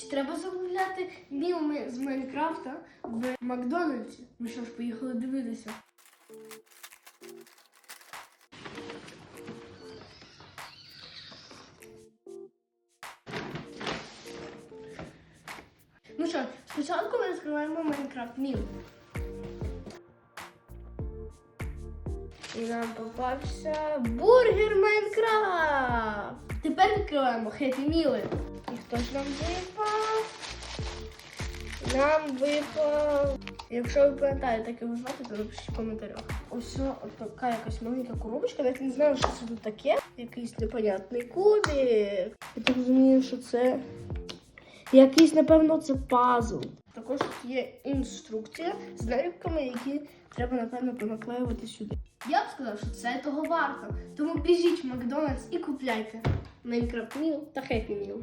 Чи треба замовляти мілми з Майнкрафта в Макдональдсі? Ми що ж, поїхали дивитися. Ну що, спочатку ми відкриваємо Майнкрафт Міл. І нам попався бургер Майнкрафт. Тепер відкриваємо Хеппі Міли. І хто ж нам випав? Нам випав. Якщо ви пам'ятаєте, таке його звати, то напишіть в коментарях. Ось о, така якась маленька коробочка, навіть не знаю, що це тут таке. Якийсь непонятний кубик. Я так розумію, що це якийсь, напевно, це пазл. Також є інструкція з наліпками, які треба, напевно, понаклеювати сюди. Я б сказав, що це того варто. Тому біжіть в Макдональдс і купляйте Майнкрафт Міл та Хеппі Міл.